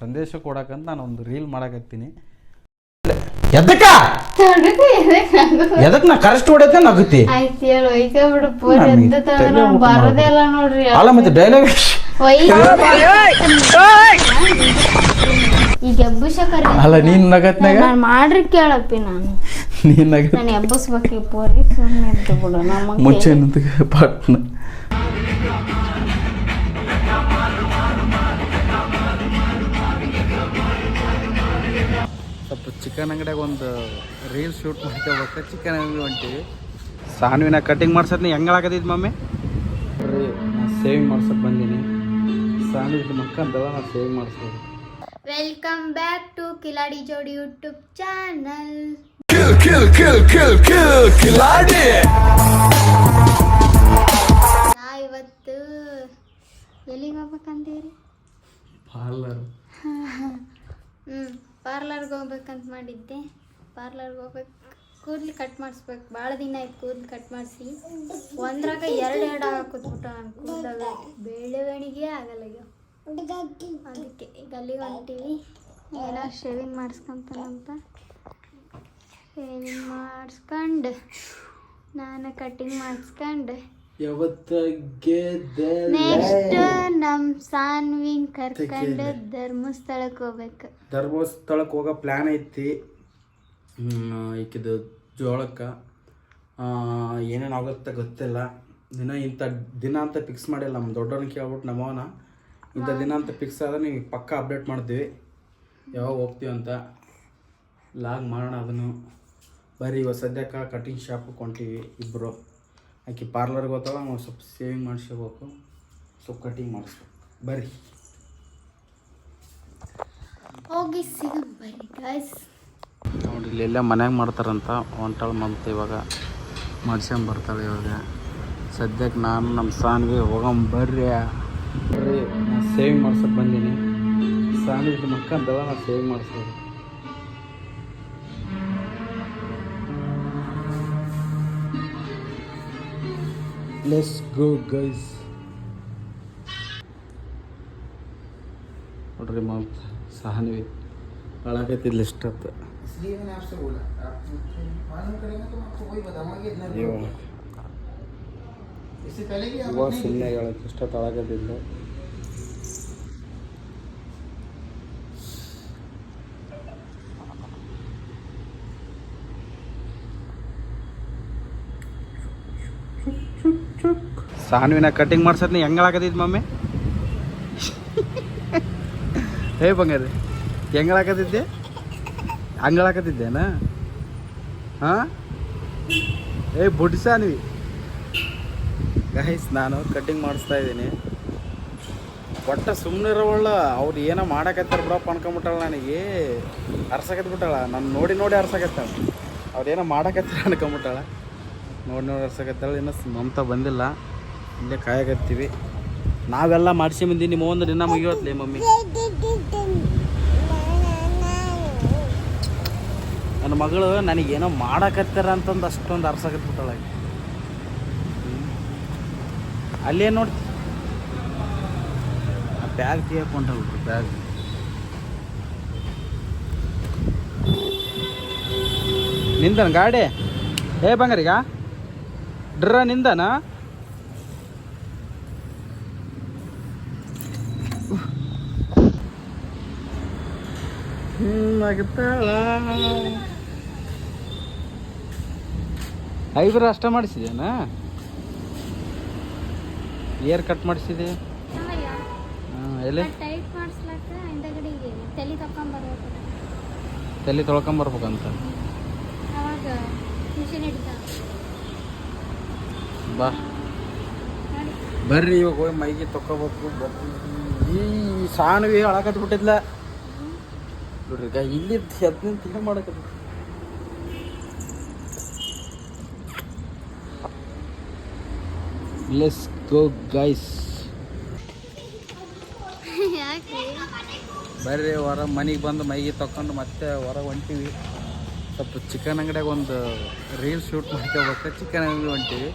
ಸಂದೇಶ ಕೊಡಕಂತ ನಾನು ಒಂದು ರೀಲ್ ಮಾಡಕತ್ತೀನಿ ಎದಕ್ಕ ಎದಕ್ ನಾ ಕರೆಸ್ಟ್ ಹೊಡೆದ ನಗುತ್ತಿ ಅಲ್ಲ ಮತ್ತೆ ಡೈಲಾಗ್ ಈಗ ಎಬ್ಬಸಕರಿ. ಅಲ್ಲ ನೀನ್ ನಗತ್ನಾಗ ನಾನು ಮಾಡ್ರಿ ಕೇಳಪ್ಪಿ ನಾನು. ನೀನ್ ನಗ ನಾನು ಎಬ್ಬಸ್ಬೇಕು ಪೋರಿ ಸುಮ್ಮನೆ ಇದ್ದು ಬಿಡು ನಮ್ಮ ಮುಚ್ಚೆ ನಿಂತ ಪಾಟ್ನ. ಚಿಕನ್ ಅಂಗಡಿಯಾಗ ಒಂದು ರೀಲ್ ಶೂಟ್ ಮಾಡ್ಕೋಬೇಕು. ಚಿಕನ್ ಅಂಗಡಿ ಹೊಂಟಿವಿ. ಸಾನ್ವಿನ ಕಟಿಂಗ್ ಮಾಡ್ಸತ್ನಿ ನೀ ಮಮ್ಮಿ ರೀ ನಾ ಸೇವಿಂಗ್ ಮಾಡ್ಸಕ್ ಬಂದೀನಿ. ಸಾನ್ವಿದ ಮಕ್ಕಂದವ ನಾ ಸೇವಿಂಗ್ ಮಾಡಿಸ್ಬೋದು ವೆಲ್ಕಮ್ ಬ್ಯಾಕ್ ಟು ಕಿಲಾಡಿ ಜೋಡಿ ಯೂಟ್ಯೂಬ್ ಚಾನಲ್ ನಾ ಇವತ್ತು ಎಲ್ಲಿಗೆ ಹೋಗ್ಬೇಕಂತೀರಿ? ಪಾರ್ಲರ್. ಹ್ಞೂ ಪಾರ್ಲರ್ಗೆ ಹೋಗ್ಬೇಕಂತ ಮಾಡಿದ್ದೆ. ಪಾರ್ಲರ್ಗೆ ಹೋಗ್ಬೇಕು. ಕೂದಲು ಕಟ್ ಮಾಡಿಸ್ಬೇಕು. ಭಾಳ ದಿನ ಆಯ್ತು ಕೂದಲು ಕಟ್ ಮಾಡಿಸಿ. ಒಂದ್ರಾಗ ಎರಡು ಎರಡು ಹಾಕುತ್ಬಿಟ್ಟ ನಾನು ಕೂದಲಾಗ ಬೆಳವಣಿಗೆ ಆಗಲ್ಲ ಅದಕ್ಕೆ ಈಗ ಅಲ್ಲಿಗೆ ಹೊಂಟೀವಿ. ಏನೋ ಶೇವಿಂಗ್ ಮಾಡಿಸ್ಕೊಂತಾನಂತ. ಶೇವಿಂಗ್ ಮಾಡಿಸ್ಕೊಂಡು, ನಾನು ಕಟ್ಟಿಂಗ್ ಮಾಡಿಸ್ಕೊಂಡು ಯಾವತ್ತಾಗೆ ನೆಕ್ಸ್ಟ್ ನಮ್ ಸಾನ್ವಿನ್ ಕರ್ಕೊಂಡು ಧರ್ಮಸ್ಥಳಕ್ಕೆ ಹೋಗ್ಬೇಕು. ಧರ್ಮಸ್ಥಳಕ್ಕೆ ಹೋಗೋ ಪ್ಲ್ಯಾನ್ ಐತಿ. ಈಕಿದು ಜೋಳಕ್ಕೆ. ಏನೇನು ಆಗುತ್ತೆ ಗೊತ್ತಿಲ್ಲ. ದಿನ ಇಂಥ ದಿನ ಅಂತ ಫಿಕ್ಸ್ ಮಾಡಿಲ್ಲ. ನಮ್ಮ ದೊಡ್ಡವ್ರನ್ನ ಕೇಳ್ಬಿಟ್ಟು ನಮ್ಮವನ. ಇಂಥ ದಿನ ಅಂತ ಫಿಕ್ಸ್ ಆದ್ರೆ ನಿಮಗೆ ಪಕ್ಕ ಅಪ್ಡೇಟ್ ಮಾಡ್ತೀವಿ. ಯಾವಾಗ ಹೋಗ್ತೀವಿ ಅಂತ. ಲಾಗ್ ಮಾಡೋಣ ಅದನ್ನು. ಬರೀ ಇವಾಗ ಸದ್ಯಕ್ಕೆ ಕಟಿಂಗ್ ಶಾಪಿಗೆ ಕೊಂಟೀವಿ ಇಬ್ಬರು ಆಕೆ ಪಾರ್ಲರ್ಗೆ ಹೋಗ್ತಾವ ನಾವು ಸ್ವಲ್ಪ ಸೇವಿಂಗ್ ಮಾಡಿಸ್ಕೋಬೇಕು. ಸ್ವಲ್ಪ ಕಟಿಂಗ್ ಮಾಡಿಸ್ಬೇಕು. ಬರ್ರಿ. ಹೋಗಿ ಸಿಗಂ ಬರ್ರಿ ಗಾಯ್ಸ್ ನೋಡಿ ಇಲ್ಲೆಲ್ಲ ಮನ್ಯಾಗ ಮಾಡ್ತಾರಂತ. ಹೊಂಟಾಳು ಮಂತ್ ಇವಾಗ ಮಾಡ್ಸ್ಕೊಂಡ್ ಬರ್ತಾಳೆ ಇವಾಗ. ಸದ್ಯಕ್ಕೆ ನಾನು ನಮ್ಮ ಸಾನ್ವಿ ಹೋಗಂ ಬರ್ರಿ. ಬರ್ರಿ ನಾನು ಸೇವಿಂಗ್ ಮಾಡ್ಸಕ್ಕೆ ಬಂದೀನಿ. ಸಾನ್ವಿ ಮಕ್ಕಂದವ ನಾನು ಸೇವಿಂಗ್ ಮಾಡಿಸ್ಬೋದು ಲೆಸ್ ಗೋ ಗೈಸ್ ನೋಡ್ರಿ ಮಂತ್ ಸಾನ್ವಿ ಹಾಳಾಗೈತಿಲ್ಲ ಇಷ್ಟತ್ತು इसलिए मैंने आपसे बोला आप मालूम करेंगे तो मैं आपको वही बताऊंगा इतना रुपये ಇವಾಗ होगा। इससे पहले भी आप ಇವಾಗ नहीं ಸುಮ್ಮನೆ ಹೇಳಕ್ಕೆ ಇಷ್ಟ ತೊಳಗದಿಲ್ಲ ಸಾನ್ವಿನ ಕಟಿಂಗ್ ಮಾಡ್ಸತ್ನಿ ಹೆಂಗಳಾಗದಿದ್ ಮಮ್ಮಿ? ಹೇ ಬಂಗಾರಿ ಹೆಂಗಳಾಕತಿದ್ದೆ ಹಂಗಳಾಕತಿದ್ದೇನ ಹಾಂ? ಏ ಬುಡ್ ಸಾನ್ವಿ. ನಾನು ಕಟಿಂಗ್ ಮಾಡಿಸ್ತಾ ಇದ್ದೀನಿ. ಒಟ್ಟ ಸುಮ್ಮನೆ ಇರೋವಳ ಅವ್ರು ಏನೋ ಮಾಡಕತ್ತಾರ ಬಿಡಪ್ಪ ಅನ್ಕೊಂಬಿಟ್ಟಾಳ ನನಗೆ. ಅರ್ಸಕತ್ ಬಿಟ್ಟಾಳ, ನಾನು ನೋಡಿ ನೋಡಿ ಅರ್ಸಕತ್ತಾಳ. ಅವ್ರು ಏನೋ ಮಾಡಕತ್ತಾರ ಅನ್ಕೊಂಬಿಟ್ಟಾಳ. ನೋಡಿ ನೋಡಿ ಅರ್ಸಕತ್ತಾಳ, ಇನ್ನೂ ಮಮತಾ ಬಂದಿಲ್ಲ. ಇಲ್ಲೇ ಕಾಯಕತ್ತೀವಿ. ನಾವೆಲ್ಲ ಮಾಡಿಸಿ ಬಂದಿ ನಿಮ್ಮ ಒಂದು ದಿನ ಮುಗಿಯೋತ್ಲಿ ಮಮ್ಮಿ. ನನ್ನ ಮಗಳು ನನಗೇನೋ ಮಾಡಕತ್ತಾರ ಅಂತಂದು ಅಷ್ಟೊಂದು ಅರ್ಸಕತ್ ಅಲ್ಲೇನು ನೋಡಿ. ಆ ಬ್ಯಾಗ್ ತೆಗಿಕೊಂಡ್ಬಿಟ್ರು ಬ್ಯಾಗ್. ನಿಂದನ ಗಾಡಿ? ಏ ಬಂಗಾರಿಗ? ಡ್ರ ನಿಂದನ? ಐಬ್ರೋ ಅಷ್ಟ ಮಾಡಿಸಿದೇನಾ ಏರ್ ಕಟ್ ಮಾಡಿಸಿದೆ? ಎಲ್ಲಿ? ತಲೆ ತೊಳ್ಕೊಂಬರ್ಬೇಕಂತ ಬಾ. ಬರ್ರಿ ಇವಾಗ ಹೋಗಿ ಮೈಗೆ ತೊಕೋಬೇಕು ಈ ಸಾಣವಿ ಅಳಕತ್ ಬಿಟ್ಟಿದ್ಲ ನೋಡ್ರಿ ಈಗ ಇಲ್ಲಿ ಹದಿನೆಂಟು ಏನು ಮಾಡಕತ್ತ ಲೆಸ್ ಗೋ ಗೈಸ್ ಬರ್ರಿ ಹೊರ ಮನೆಗೆ ಬಂದು ಮೈಗೆ ತಕೊಂಡು ಮತ್ತೆ ಹೊರ ಹೊಂಟೀವಿ. ಸ್ವಲ್ಪ ಚಿಕನ್ ಅಂಗಡಿಯಾಗ ಒಂದು ರೀಲ್ ಶೂಟ್ ಮಾಡ್ಕೋಬೇಕು ಚಿಕನ್ ಅಂಗಡಿ ಹೊಂಟೀವಿ.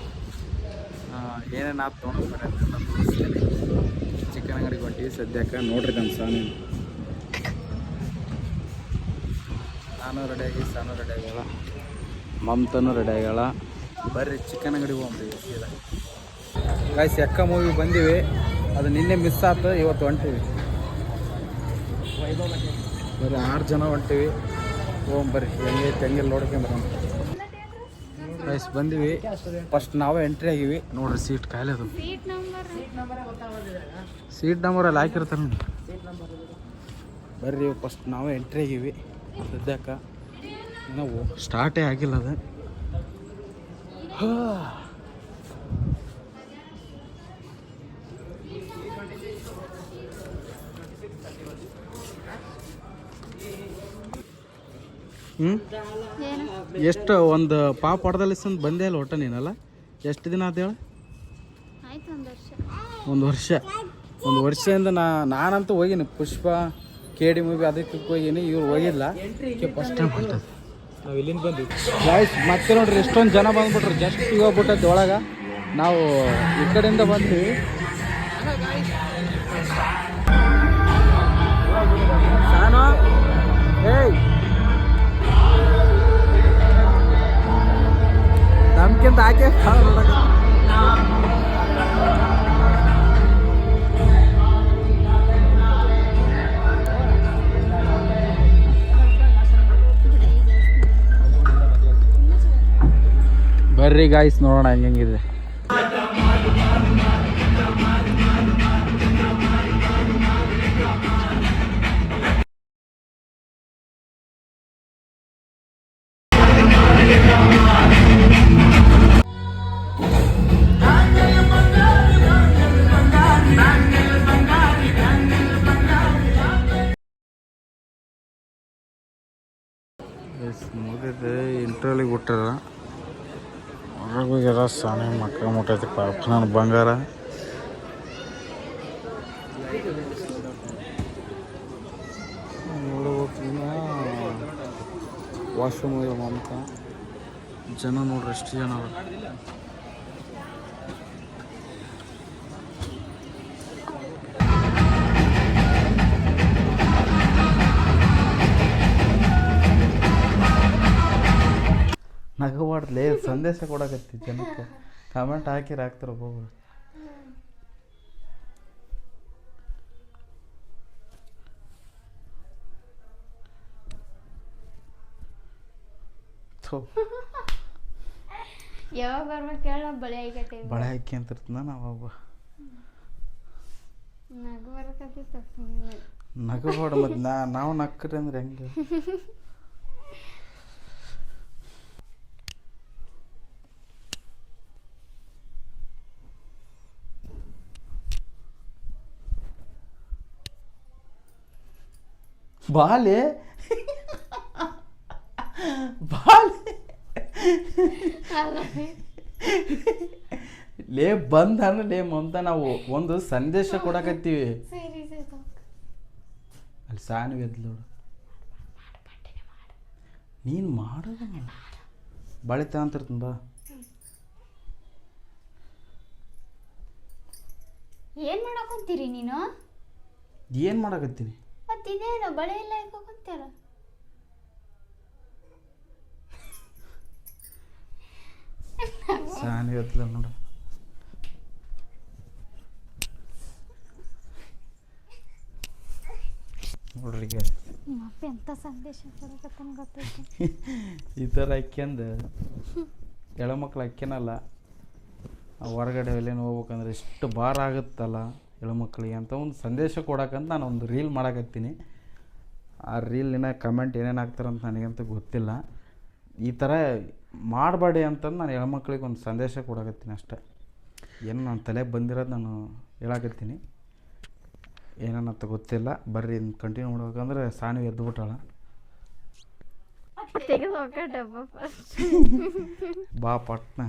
ಏನೇನು ಆತು ತೊಗೊಂಡು ಚಿಕನ್ ಅಂಗಡಿಗೆ ಹೊಂಟೀವಿ ಸದ್ಯಕ್ಕೆ. ನೋಡ್ರಿ ನಮ್ಮ ನಾನು ಆಗಿ ಸಾನು ರೆಡಿ ಆಗ್ಯಾಳ ಮಮತನು ರೆಡಿ ಆಗ್ಯಾಳ ಬರ್ರಿ ಚಿಕನ್ ಅಂಗಡಿ ಹೋಗ್ರಿ ಸೀದಾ. ಗಾಯ್ಸ್ ಎಕ್ಕ ಮೂವಿ ಬಂದಿವಿ. ಅದು ನಿನ್ನೆ ಮಿಸ್ ಆಯ್ತು ಇವತ್ತು ಹೊಂಟಿವಿ. ಬರೀ ಆರು ಜನ ಹೊಂಟಿವಿ. ಹೋಗ್ ಬರ್ರಿ ಹೆಂಗೆ ಹೆಂಗೆಲ್ಲ ನೋಡ್ಕೊಂಡ್ರ ಗೈಸ್ ಬಂದೀವಿ. ಫಸ್ಟ್ ನಾವೇ ಎಂಟ್ರಿ ಆಗಿವಿ. ನೋಡ್ರಿ ಸೀಟ್ ಕಾಯಿಲೆ ಅದು. ಸೀಟ್ ನಂಬರ್ ಸೀಟ್ ನಂಬರ್ ಅಲ್ಲಿ ಹಾಕಿರ್ತಾರೆ ನೋಡಿ ಬರ್ರಿ ಫಸ್ಟ್ ನಾವೇ ಎಂಟ್ರಿ ಆಗಿವಿ. ಸದ್ಯಕ್ಕೆ ನಾವು ಸ್ಟಾರ್ಟೇ ಆಗಿಲ್ಲ ಅದು. ಹ್ಞೂ ಎಷ್ಟು ಒಂದು ಪಾಪ ಹೊಡೆದಲ್ಲಿ ಬಂದೇ ಅಲ್ಲ ಒಟ್ಟ ನೀನಲ್ಲ? ಎಷ್ಟು ದಿನ ಆತ ಹೇಳು? ಆಯ್ತು ಒಂದು ವರ್ಷ. ಒಂದು ವರ್ಷ. ಒಂದು ವರ್ಷದಿಂದ ನಾ ನಾನಂತೂ ಹೋಗಿನಿ. ಪುಷ್ಪ ಕೆ ಡಿ ಮೂವಿ ಅದಕ್ಕೆ ಹೋಗಿನಿ ಇವ್ರು ಹೋಗಿಲ್ಲ. ಫಸ್ಟ್ ಟೈಮ್ ನಾವು ಇಲ್ಲಿಂದ ಬಂದ್ವಿ. ಗಾಯ್ಸ್ ಮತ್ತೆ ನೋಡ್ರಿ ಎಷ್ಟೊಂದು ಜನ ಬಂದ್ಬಿಟ್ರು. ಜಸ್ಟ್ ಹೋಗ್ಬಿಟ್ಟದ್ದು ಬಿಟ್ಟದ್ದು ಒಳಗೆ. ನಾವು ಈ ಕಡೆಯಿಂದ ಬಂದ್ವಿ. ನಮ್ಗಿಂತ ಆಕೆ ಭಾಳ ನೋಡಕ್ಕೆ ಬರ್ರಿ ಗಾಯ್ಸ್ ನೋಡೋಣ ಹೆಂಗಿದೆ. ಮುಗಿದ ಇಂಟ್ರಲ್ಲಿಗೆ ಬಿಟ್ಟಾರ. ಹೊರಗೆ ಹೋಗ್ಯಾರ ಸಾನೆ ಮಕ್ಕ ಮುಟ್ಟೈತಿ ಪಾಪ ನನ್ನ ಬಂಗಾರ ವಾಶ್ರೂಮ್ ಮಮತ ಜನ ನೋಡ್ರಿ ಎಷ್ಟು ಜನ ನಗಬಾರ್ದ್ಲೇ ಸಂದೇಶ ಕೊಡಕತ್ತಿ ಜನಕ್ಕೆ. ಕಾಮೆಂಟ್ ಹಾಕಿರ ಹಾಕ್ತಾರೆ ಒಬ್ಬೊಬ್ರು. ಯಾವಾಗ ಬರ್ಬೇಕು ಹೇಳ ಬಳೆ ಬಳೆ ಹಾಕಿ ಅಂತ ಇರ್ತದ ನಾವು ನಗು ಬರಕತ್ತಿತ್ತು ನಗಬಾರ್ದು ಮತ್ತು ನಾವು ನಕ್ಕರಿ ಅಂದ್ರೆ ಹೆಂಗೆ? ಬಾಲೆ? ಬಾಲೆ? ಲೇ ಬಂದ ಲೇ ಮಮತ ನಾವು ಒಂದು ಸಂದೇಶ ಕೊಡಕತ್ತೀವಿ. ಅಲ್ಲಿ ಸಾನು ಎದ್ಲು ನೀನು ಮಾಡೋದು ಬಳಿತ ಅಂತಿರ್ತೀನಿ ಬಾ. ಏನು ಮಾಡಕೊಂತೀರಿ ನೀನು? ಏನು ಮಾಡಕತ್ತೀನಿ? ಮತ್ತೆ ಇದೇನು ಬಳೆ ಎಲ್ಲ ಇಟ್ಕೊಂತೀರ ಸಾನಿ ಎದ್ಲು ನೋಡು. ನೋಡ್ರಿ ಈಗ. ನಿಮ್ಮ ಅಪ್ಪ ಎಂತ ಸಂದೇಶ ಕೊಡಕತ್ತನ ಗೊತ್ತೈತಿ ಈ ಥರ ಅಕ್ಕಿಂದ ಎಳಮಕ್ಳು ಹಾಕ್ಯನಲ್ಲ ಹೊರಗಡೆ ಎಲ್ಲೇನು ಹೋಗ್ಬೇಕಂದ್ರೆ ಎಷ್ಟು ಭಾರ ಆಗುತ್ತಲ್ಲ. ಹೆಣ್ಮಕ್ಳಿಗೆ ಅಂತ ಒಂದು ಸಂದೇಶ ಕೊಡಕ್ಕಂತ ನಾನು ಒಂದು ರೀಲ್ ಮಾಡಕತ್ತೀನಿ. ಆ ರೀಲಿನ ಕಮೆಂಟ್ ಏನೇನು ಹಾಕ್ತಾರಂತ ನನಗಂತೂ ಗೊತ್ತಿಲ್ಲ. ಈ ಥರ ಮಾಡಬೇಡಿ ಅಂತಂದು ನಾನು ಹೆಣ್ಮಕ್ಳಿಗೆ ಒಂದು ಸಂದೇಶ ಕೊಡಕತ್ತೀನಿ ಅಷ್ಟೇ. ಏನು ನನ್ನ ತಲೆಗೆ ಬಂದಿರೋದು ನಾನು ಹೇಳಕತ್ತೀನಿ. ಏನನ್ನಂತ ಗೊತ್ತಿಲ್ಲ. ಬರ್ರಿ ಕಂಟಿನ್ಯೂ ಮಾಡ್ಬೇಕಂದ್ರೆ ಸಾನಿ ಎದ್ದು ಬಿಟ್ಟಾಳ ಬಾ ಪಟ್ನ.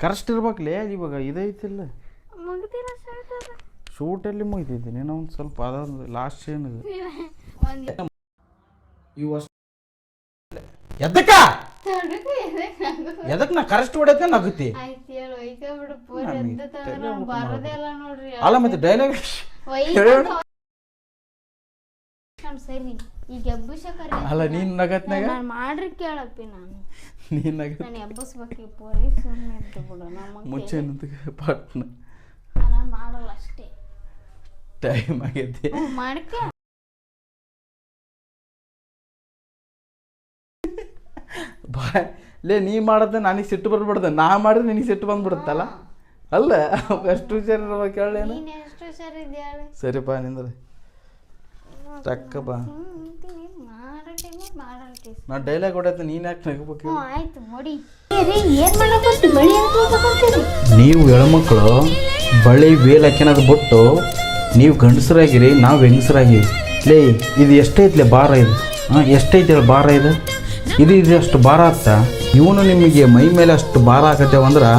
ಕರೆಕ್ಟ್ ಇರ್ಬೇಕಲೇ ಇವಾಗ ಇದೈತಿಲ್ಲ. ಮುಗ್ದಿಲ್ಲ ಶರ್ಟ್ ಅದ. ಶೂಟಲ್ಲಿ ಮುಗಿತೈತಿ ನೀನು ಒಂದು ಸ್ವಲ್ಪ ಅದೊಂದು ಲಾಸ್ಟ್ ಸೀನ್ ಇದು ಒಂದು ಇವು ಅಷ್ಟು ಎದಕ್ಕ ಎದಕ್ ನಗು? ನಾ ಕರೆಸ್ಟ್ ಹೊಡೆದ ನಗುತ್ತಿ? ಆಯ್ತು ಹೇಳು ಒಯ್ಕ ಬಿಡು ಪೂರ ಎದ್ದ ಬರೋದೇ ಇಲ್ಲ ನೋಡ್ರಿ ಅಲ್ಲ ಮತ್ತೆ ಡೈಲಾಗ್ ಸರಿ ಈಗ ಎಬ್ಬಸಕರ ಅಲ್ಲ ನೀನ್ ನಗತ್ನಾಗ? ನಾನು ಮಾಡ್ರಿ ಕೇಳಪ್ಪಿ ನಾನು. ನೀನ್ ನಗ ನಾನು ಎಬ್ಬಸ್ಬೇಕು ಪೋರಿ ಸುಮ್ಮನೆ ಇದ್ದು ಬಿಡು ನಮ್ಮ ಮುಚ್ಚೆ ಪಟ್ನ. ಟೈಮ್ ಆಗೈತಿ ಮಾಡ್ಕೆ. ಬಾಯ್. ಲೇ ನೀ ಮಾಡದ ನನಗೆ ಸಿಟ್ಟು ಬರ್ಬಿಡ್ದ. ನಾ ಮಾಡಿದ್ರೆ ನಿನಗೆ ಸಿಟ್ಟು ಬಂದ್ಬಿಡುತ್ತಲ್ಲ? ಅಲ್ಲ ಎಷ್ಟು ಹುಷಾರ್ ಇರ್ಬೇಕು ಹೇಳೇನು ಸರಿಪ್ಪ ನಿಂದ್ರೆ ಟಕ್ಕಪ್ಪ ನಾ ಡೈಲಾಗ್ ಹೊಡೆದ ನೀನು ಯಾಕೆ ನಗಬೇಕು ನೀವು ಹೆಣ್ಮಕ್ಳು ಬಳಿ ವೇಲ್ ಹಾಕಿನದು ಬಿಟ್ಟು ನೀವು ಗಂಡಸರಾಗಿರಿ, ನಾವು ಹೆಂಗಸರಾಗಿರಿ. ಲೇ, ಇದು ಎಷ್ಟೈತ್ಲೆ ಭಾರ ಇದು? ಹಾಂ ಎಷ್ಟೈತೆ ಭಾರ ಇದು? ಇದು ಇದು ಅಷ್ಟು ಭಾರ ಆಗ್ತಾ ಇವನು ನಿಮಗೆ ಮೈ ಮೇಲೆ ಅಷ್ಟು ಭಾರ ಹಾಕತ್ತೇವಂದ್ರೆ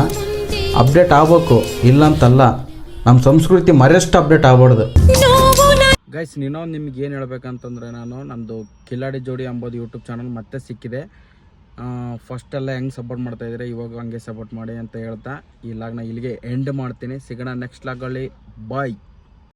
ಅಪ್ಡೇಟ್ ಆಗ್ಬೇಕು, ಇಲ್ಲಂತಲ್ಲ. ನಮ್ಮ ಸಂಸ್ಕೃತಿ ಮರೆಯಷ್ಟು ಅಪ್ಡೇಟ್ ಆಗ್ಬಾರ್ದು. ಗೈಸ್ ಇನ್ನೊಂದು ನಿಮ್ಗೆ ಏನು ಹೇಳ್ಬೇಕಂತಂದ್ರೆ ನಾನು ನಮ್ಮದು ಕಿಲಾಡಿ ಜೋಡಿ ಅಂಬೋದು ಯೂಟ್ಯೂಬ್ ಚಾನಲ್ ಮತ್ತೆ ಸಿಕ್ಕಿದೆ. ಫಸ್ಟ್ ಎಲ್ಲ ಹೆಂಗೆ ಸಪೋರ್ಟ್ ಮಾಡ್ತಾ ಇದ್ರೆ ಇವಾಗ ಹಂಗೆ ಸಪೋರ್ಟ್ ಮಾಡಿ ಅಂತ ಹೇಳ್ತಾ ಈ ಲಾಗ್ನ ಇಲ್ಲಿಗೆ ಎಂಡ್ ಮಾಡ್ತೀನಿ. ಸಿಗೋಣ ನೆಕ್ಸ್ಟ್ ಲಾಗಲ್ಲಿ. ಬಾಯ್